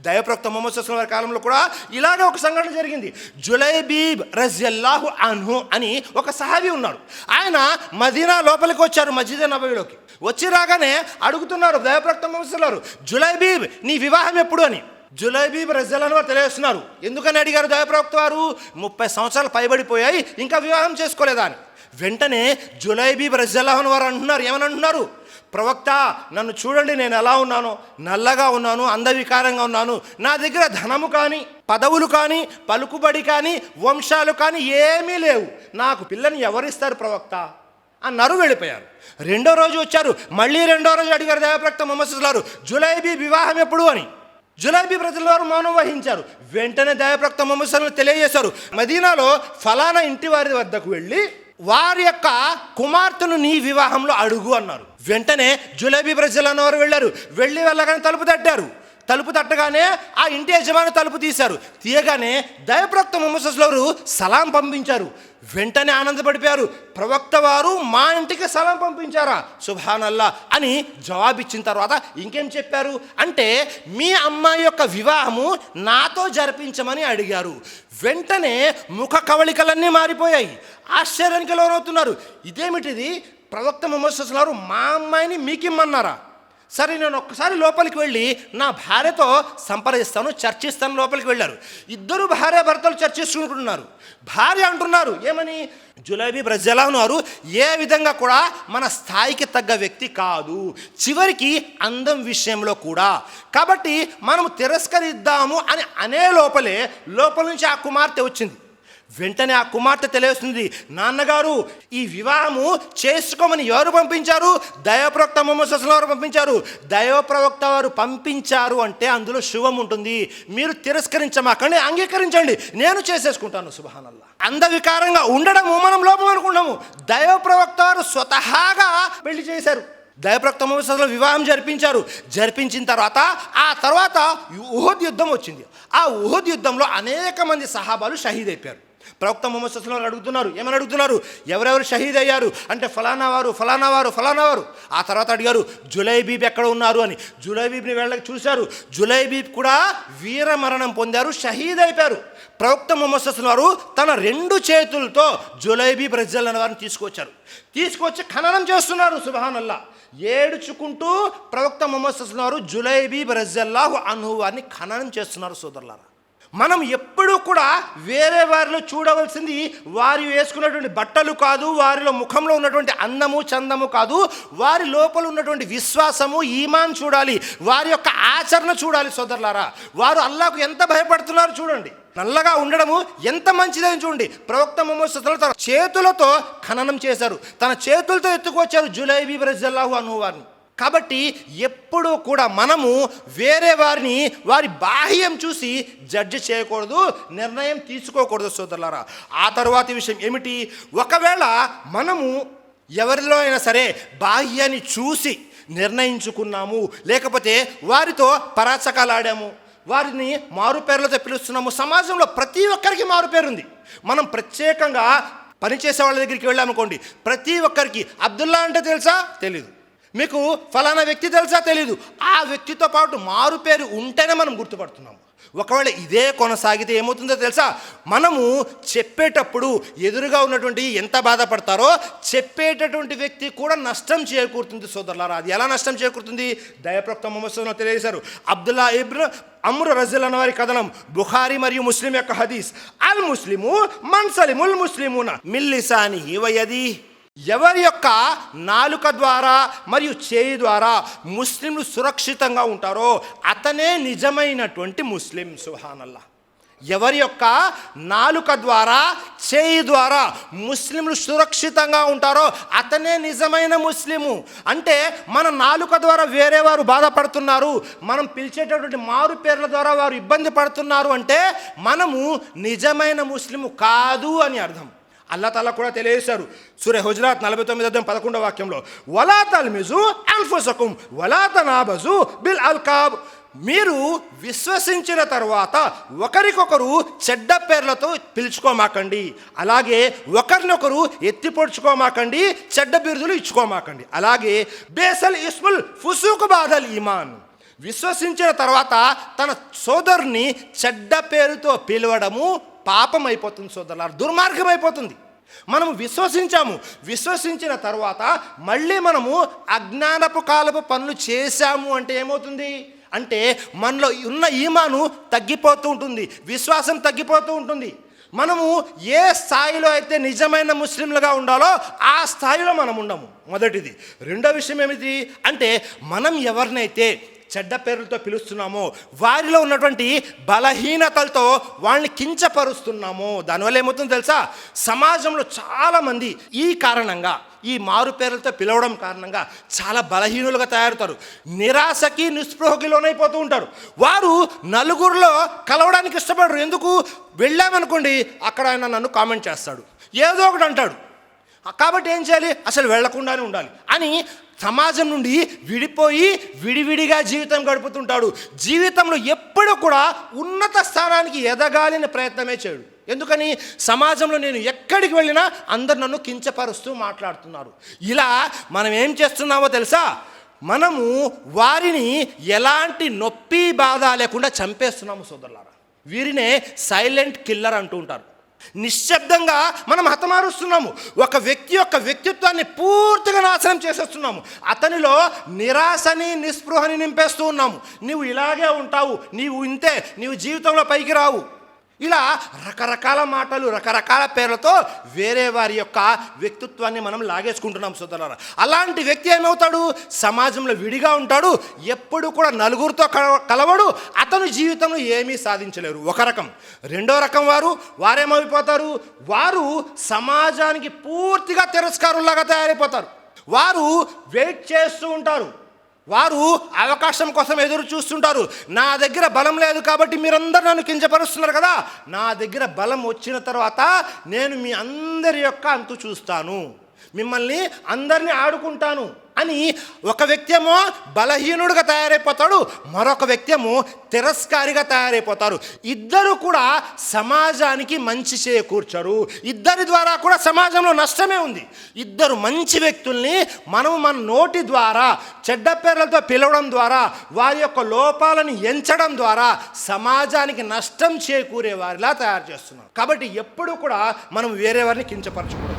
దయప్రక్త మొహమ్మద్ వారి కాలంలో కూడా ఇలానే ఒక సంఘటన జరిగింది. జులైబీబ్ రజల్లాహు అన్హు అని ఒక సహాబీ ఉన్నాడు. ఆయన మదీనా లోపలికి వచ్చారు మస్జిద్ నబీలోకి వచ్చి రాగానే అడుగుతున్నారు దయప్రక్త మొహమ్మద్ జులైబీబ్ నీ వివాహం ఎప్పుడు అని. జులైబీబ్ రజల్లాను వారు తెలియజేస్తున్నారు. ఎందుకని అడిగారు దయప్రవక్త వారు? ముప్పై సంవత్సరాలు పైబడిపోయాయి ఇంకా వివాహం చేసుకోలేదా అని. వెంటనే జులైబీబ్ రజల్లాహన్ వారు అంటున్నారు ఏమని అంటున్నారు? ప్రవక్త నన్ను చూడండి నేను ఎలా ఉన్నాను నల్లగా ఉన్నాను అందవికారంగా ఉన్నాను. నా దగ్గర ధనము కానీ పదవులు కానీ పలుకుబడి కానీ వంశాలు కానీ ఏమీ లేవు. నాకు పిల్లని ఎవరిస్తారు ప్రవక్త? అన్నారు వెళ్ళిపోయారు. రెండో రోజు వచ్చారు. మళ్ళీ రెండో రోజు అడిగారు దేవప్రక్త మొహమ్మద్ జులైబీ వివాహం ఎప్పుడు అని. జులైబీ ప్రజల వారు మౌనం వహించారు. వెంటనే దయప్రక్త మొహమ్మద్ తెలియజేశారు. మదీనాలో ఫలానా ఇంటి వారి వద్దకు వెళ్ళి వారి యొక్క కుమార్తెను నీ వివాహంలో అడుగు అన్నారు. వెంటనే జులేబీ ప్రజలు అన్నవారు వెళ్ళారు. వెళ్ళి వెళ్ళగానే తలుపు తట్టారు. తలుపు తట్టగానే ఆ ఇంటి యజమాని తలుపు తీశారు. తీయగానే దయప్రవక్త మొహమ్మద్ వారు సలాం పంపించారు. వెంటనే ఆనందపడిపోయారు. ప్రవక్త వారు మా ఇంటికి సలాం పంపించారా? సుభానల్లా అని జవాబిచ్చిన తర్వాత ఇంకేం చెప్పారు? అంటే మీ అమ్మాయి యొక్క వివాహము నాతో జరిపించమని అడిగారు. వెంటనే ముఖ కవళికలన్నీ మారిపోయాయి. ఆశ్చర్యానికి లోనవుతున్నారు. ఇదేమిటిది? ప్రవక్త మొహమ్మద్ మా అమ్మాయిని మీకిమ్మన్నారా? సరే నేను ఒక్కసారి లోపలికి వెళ్ళి నా భార్యతో సంప్రదిస్తాను చర్చిస్తాను లోపలికి వెళ్ళారు. ఇద్దరు భార్య భర్తలు చర్చిస్తుంటున్నారు భార్య అంటున్నారు ఏమని? జులైబీ బ్రజలా ఉన్నారు ఏ విధంగా కూడా మన స్థాయికి తగ్గ వ్యక్తి కాదు. చివరికి అందం విషయంలో కూడా. కాబట్టి మనం తిరస్కరిద్దాము అని అనే లోపలే లోపల నుంచి ఆ కుమార్తె వచ్చింది. వెంటనే ఆ కుమార్తె తెలియస్తుంది నాన్నగారు ఈ వివాహము చేసుకోమని ఎవరు పంపించారు? దైవప్రవక్త మొహమ్మద్ వారు పంపించారు. దైవప్రవక్త వారు పంపించారు అంటే అందులో శుభం ఉంటుంది. మీరు తిరస్కరించమాకండి అంగీకరించండి. నేను చేసేసుకుంటాను సుభానల్లా అందవికారంగా ఉండడము మనం లోపం అనుకుంటాము. దైవప్రవక్త వారు స్వతహాగా పెళ్ళి చేశారు. దయప్రక్త మొహమ్మద్ వివాహం జరిపించారు. జరిపించిన తర్వాత ఆ తర్వాత ఉహద్ యుద్ధం వచ్చింది. ఆ ఉహద్ యుద్ధంలో అనేక మంది సహాబాలు షహీద్ అయిపోయారు ప్రవక్త మొహమ్మద్ సస్లం అడుగుతున్నారు. ఏమని అడుగుతున్నారు? ఎవరెవరు షహీద్ అయ్యారు? అంటే ఫలానా వారు ఫలానా వారు ఫలానా వారు. ఆ తర్వాత అడిగారు జులైబీబ్ ఎక్కడ ఉన్నారు అని. జులైబీబ్ని వెళ్ళకి చూశారు. జులైబీబ్ కూడా వీర మరణం పొందారు షహీద్ అయిపోయారు. ప్రవక్త మొహమ్మద్ సస్లం వారు తన రెండు చేతులతో జులైబీ రజల్ అనే వారిని తీసుకొచ్చారు తీసుకొచ్చి ఖననం చేస్తున్నారు సుబహానల్లా ఏడుచుకుంటూ ప్రవక్త మొహమ్మద్ సస్లం వారు జులైబీబ్ రజల్లాహు అనువాన్ని ఖననం చేస్తున్నారు సోదరులారా. మనం ఎప్పుడూ కూడా వేరే వారిలో చూడవలసింది వారు వేసుకున్నటువంటి బట్టలు కాదు వారిలో ముఖంలో ఉన్నటువంటి అందము చందము కాదు. వారి లోపల ఉన్నటువంటి విశ్వాసము ఈమాన్ చూడాలి. వారి యొక్క ఆచరణ చూడాలి సోదరులారా. వారు అల్లాకు ఎంత భయపడుతున్నారు చూడండి. నల్లగా ఉండడము ఎంత మంచిదని చూడండి. ప్రవక్త మొహమ్మద్ తన చేతులతో ఖననం చేశారు. తన చేతులతో ఎత్తుకొచ్చారు జులైబీ బ్రజల్లాహు అనువారిని కాబట్టి ఎప్పుడూ కూడా మనము వేరే వారిని వారి బాహ్యం చూసి జడ్జి చేయకూడదు నిర్ణయం తీసుకోకూడదు సోదరులారా. ఆ తర్వాత విషయం ఏమిటి? ఒకవేళ మనము ఎవరిలో అయినా సరే బాహ్యాన్ని చూసి నిర్ణయించుకున్నాము లేకపోతే వారితో పరాచకాలాడాము వారిని మారుపేర్లతో పిలుస్తున్నాము సమాజంలో ప్రతి ఒక్కరికి మారుపేరు ఉంది మనం ప్రత్యేకంగా పనిచేసే వాళ్ళ దగ్గరికి వెళ్ళామనుకోండి ప్రతి ఒక్కరికి అబ్దుల్లా అంటే తెలుసా? తెలీదు. మీకు ఫలానా వ్యక్తి తెలుసా తెలీదు. ఆ వ్యక్తితో పాటు మారు పేరు ఉంటేనే మనం గుర్తుపడుతున్నాము. ఒకవేళ ఇదే కొనసాగితే ఏమవుతుందో తెలుసా? మనము చెప్పేటప్పుడు ఎదురుగా ఉన్నటువంటి ఎంత బాధపడతారో చెప్పేటటువంటి వ్యక్తి కూడా నష్టం చేకూరుతుంది సోదరులారా. అది ఎలా నష్టం చేకూరుతుంది? దయప్రక్త మొహమ్మద్ తెలియజేశారు. అబ్దుల్లా ఇబ్ర అమ్రు రజల్ అన్న వారి కథనం బుఖారి మరియు ముస్లిం యొక్క హదీస్. అల్ ముస్లిము మన్సలిముల్ ముస్లిమున. మిల్లిసాని ఇవయది ఎవరి యొక్క నాలుక ద్వారా మరియు చేయి ద్వారా ముస్లింలు సురక్షితంగా ఉంటారో అతనే నిజమైనటువంటి ముస్లిం సుహానల్లా ఎవరి యొక్క నాలుక ద్వారా చేయి ద్వారా ముస్లింలు సురక్షితంగా ఉంటారో అతనే నిజమైన ముస్లిము. అంటే మన నాలుక ద్వారా వేరే వారు బాధపడుతున్నారు మనం పిలిచేటటువంటి మారు పేర్ల ద్వారా వారు ఇబ్బంది పడుతున్నారు అంటే మనము నిజమైన ముస్లిము కాదు అని అర్థం. అల్లా తాలా కూడా తెలియజేశారు. సూర్య హుజరాత్ నలభై తొమ్మిది అర్థం పదకొండవ వాక్యంలో వలా తల్మిజు అల్ఫుసకుం వలా తనాబజు బిల్ అల్కాబ్. మీరు విశ్వసించిన తర్వాత ఒకరికొకరు చెడ్డ పేర్లతో పిలుచుకోమాకండి. అలాగే ఒకరినొకరు ఎత్తి పొడుచుకోమాకండి చెడ్డ బిరుదులు ఇచ్చుకోమాకండి. అలాగే బేసల్ ఇస్ముల్ ఫుసూక్ బాదల్ ఈమాన్. విశ్వసించిన తర్వాత తన సోదరుని చెడ్డ పేరుతో పిలవడము పాపం అయిపోతుంది సోదరులారు దుర్మార్గం అయిపోతుంది మనము విశ్వసించాము. విశ్వసించిన తర్వాత మళ్ళీ మనము అజ్ఞానపు కాలపు పనులు చేశాము అంటే ఏమవుతుంది? అంటే మనలో ఉన్న ఈమాను తగ్గిపోతూ ఉంటుంది విశ్వాసం తగ్గిపోతూ ఉంటుంది. మనము ఏ స్థాయిలో అయితే నిజమైన ముస్లింలుగా ఉండాలో ఆ స్థాయిలో మనం ఉండము. మొదటిది. రెండో విషయం ఏమిటి? అంటే మనం ఎవరినైతే చెడ్డ పేర్లతో పిలుస్తున్నామో వారిలో ఉన్నటువంటి బలహీనతలతో వాళ్ళని కించపరుస్తున్నామో దానివల్ల ఏమవుతుందో తెలుసా? సమాజంలో చాలామంది ఈ కారణంగా ఈ మారు పేర్లతో పిలవడం కారణంగా చాలా బలహీనులుగా తయారవుతారు. నిరాశకి నిస్పృహకి లోనైపోతూ ఉంటారు. వారు నలుగురిలో కలవడానికి ఇష్టపడరు. ఎందుకు? వెళ్ళామనుకోండి అక్కడ ఆయన నన్ను కామెంట్ చేస్తాడు. ఏదో ఒకటి అంటాడు. కాబట్టి ఏం చేయాలి? అసలు వెళ్ళకుండానే ఉండాలి. అని సమాజం నుండి విడిపోయి విడివిడిగా జీవితం గడుపుతుంటాడు. జీవితంలో ఎప్పుడు కూడా ఉన్నత స్థానానికి ఎదగాలని ప్రయత్నమే చేయడు. ఎందుకని? సమాజంలో నేను ఎక్కడికి వెళ్ళినా అందరు నన్ను కించపరుస్తూ మాట్లాడుతున్నారు. ఇలా మనం ఏం చేస్తున్నామో తెలుసా? మనము వారిని ఎలాంటి నొప్పి బాధ లేకుండా చంపేస్తున్నాము సోదరులారా. వీరినే సైలెంట్ కిల్లర్ అంటూ ఉంటారు. నిశ్శబ్దంగా మనం హతమారుస్తున్నాము. ఒక వ్యక్తి యొక్క వ్యక్తిత్వాన్ని పూర్తిగా నాశనం చేసేస్తున్నాము. అతనిలో నిరాశని నిస్పృహని నింపేస్తూ ఉన్నాము. నీవు ఇలాగే ఉంటావు. నీవు ఇంతే. నీవు జీవితంలో పైకి రావు. ఇలా రకరకాల మాటలు రకరకాల పేర్లతో వేరే వారి యొక్క వ్యక్తిత్వాన్ని మనం లాగేసుకుంటున్నాం సోదరులారా. అలాంటి వ్యక్తి ఏమవుతాడు? సమాజంలో విడిగా ఉంటాడు. ఎప్పుడు కూడా నలుగురితో కలవడు. అతను జీవితంలో ఏమీ సాధించలేరు. ఒక రకం. రెండో రకం వారు వారేమైపోతారు? వారు సమాజానికి పూర్తిగా తిరస్కారులాగా తయారైపోతారు. వారు వెయిట్ చేస్తూ ఉంటారు. వారు అవకాశం కోసం ఎదురు చూస్తుంటారు. నా దగ్గర బలం లేదు కాబట్టి మీరందరూ నన్ను కించపరుస్తున్నారు కదా. నా దగ్గర బలం వచ్చిన తర్వాత నేను మీ అందరి యొక్క అంతు చూస్తాను. మిమ్మల్ని అందరినీ ఆడుకుంటాను. అని ఒక వ్యక్తి ఏమో బలహీనుడిగా తయారైపోతాడు మరొక వ్యక్తి ఏమో తిరస్కారిగా తయారైపోతారు ఇద్దరు కూడా సమాజానికి మంచి చేకూర్చరు ఇద్దరి ద్వారా కూడా సమాజంలో నష్టమే ఉంది. ఇద్దరు మంచి వ్యక్తుల్ని మనము మన నోటి ద్వారా చెడ్డ పేర్లతో పిలవడం ద్వారా వారి యొక్క లోపాలను ఎంచడం ద్వారా సమాజానికి నష్టం చేకూరే వారిలా తయారు చేస్తున్నాం. కాబట్టి ఎప్పుడు కూడా మనం వేరే వారిని కించపరచకూడదు.